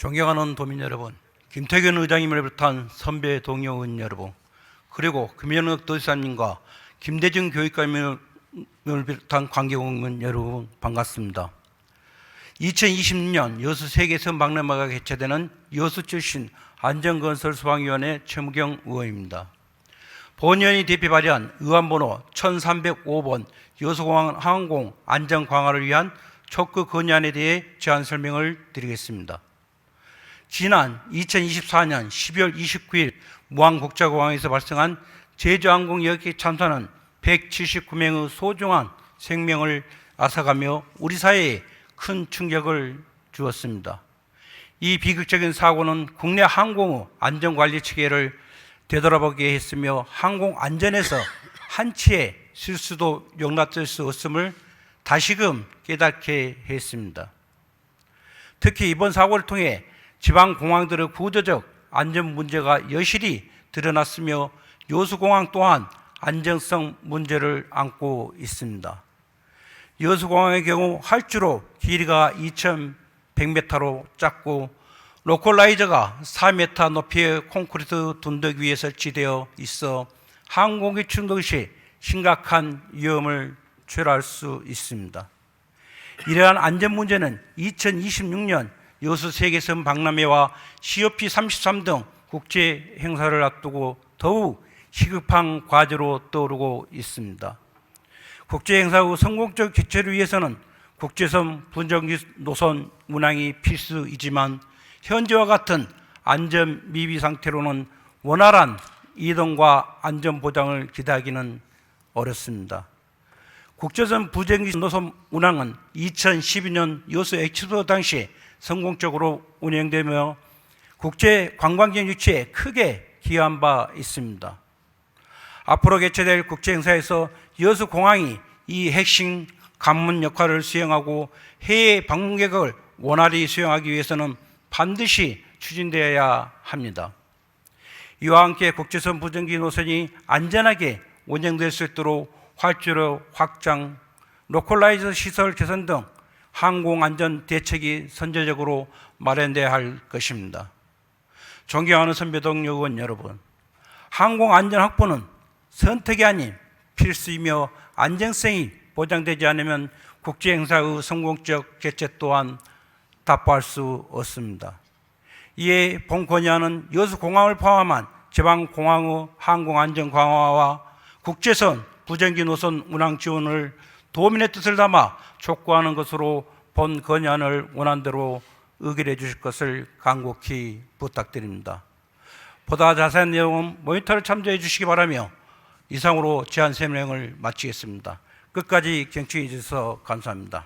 존경하는 도민 여러분, 김태균 의장님을 비롯한 선배 동료 의원 여러분, 그리고 금연욱 도지사님과 김대중 교육감을 비롯한 관계공무원 여러분 반갑습니다. 2026년 여수 세계선 박람회가 개최되는 여수 출신 안전건설 소방위원회 최무경 의원입니다. 본위원이 대표 발의한 의안번호 1305번 여수공항 항공 안전 강화를 위한 촉구 건의안에 대해 제안 설명을 드리겠습니다. 지난 2024년 12월 29일 무안국제공항에서 발생한 제주항공 여객 참사는 179명의 소중한 생명을 앗아가며 우리 사회에 큰 충격을 주었습니다. 이 비극적인 사고는 국내 항공의 안전관리 체계를 되돌아보게 했으며 항공 안전에서 한치의 실수도 용납될 수 없음을 다시금 깨닫게 했습니다. 특히 이번 사고를 통해 지방 공항들의 구조적 안전 문제가 여실히 드러났으며 여수공항 또한 안정성 문제를 안고 있습니다. 여수공항의 경우 활주로 길이가 2,100m로 짧고 로컬라이저가 4m 높이의 콘크리트 dun덕 위에 설치되어 있어 항공기 충돌 시 심각한 위험을 초래할 수 있습니다. 이러한 안전 문제는 2026년 여수 세계선 박람회와 COP 33 등 국제 행사를 앞두고 더욱 시급한 과제로 떠오르고 있습니다. 국제 행사 후 성공적 개최를 위해서는 국제선 분정기 노선 운항이 필수이지만 현재와 같은 안전 미비 상태로는 원활한 이동과 안전 보장을 기대하기는 어렵습니다. 국제선 부정기 노선 운항은 2012년 여수 엑스포 당시 성공적으로 운영되며 국제 관광객 유치에 크게 기여한 바 있습니다. 앞으로 개최될 국제 행사에서 여수 공항이 이 핵심 관문 역할을 수행하고 해외 방문객을 원활히 수용하기 위해서는 반드시 추진되어야 합니다. 이와 함께 국제선 부정기 노선이 안전하게 운영될 수 있도록 활주로 확장, 로컬라이즈 시설 개선 등 항공 안전 대책이 선제적으로 마련돼야 할 것입니다. 존경하는 선배 동료 의원 여러분, 항공 안전 확보는 선택이 아닌 필수이며 안정성이 보장되지 않으면 국제 행사의 성공적 개최 또한 답보할 수 없습니다. 이에 본 건의안은 여수 공항을 포함한 지방 공항의 항공 안전 강화와 국제선 부정기 노선 운항 지원을 도민의 뜻을 담아 촉구하는 것으로 본 건의안을 원안대로 의결해 주실 것을 간곡히 부탁드립니다. 보다 자세한 내용은 모니터를 참조해 주시기 바라며 이상으로 제안 설명을 마치겠습니다. 끝까지 경청해 주셔서 감사합니다.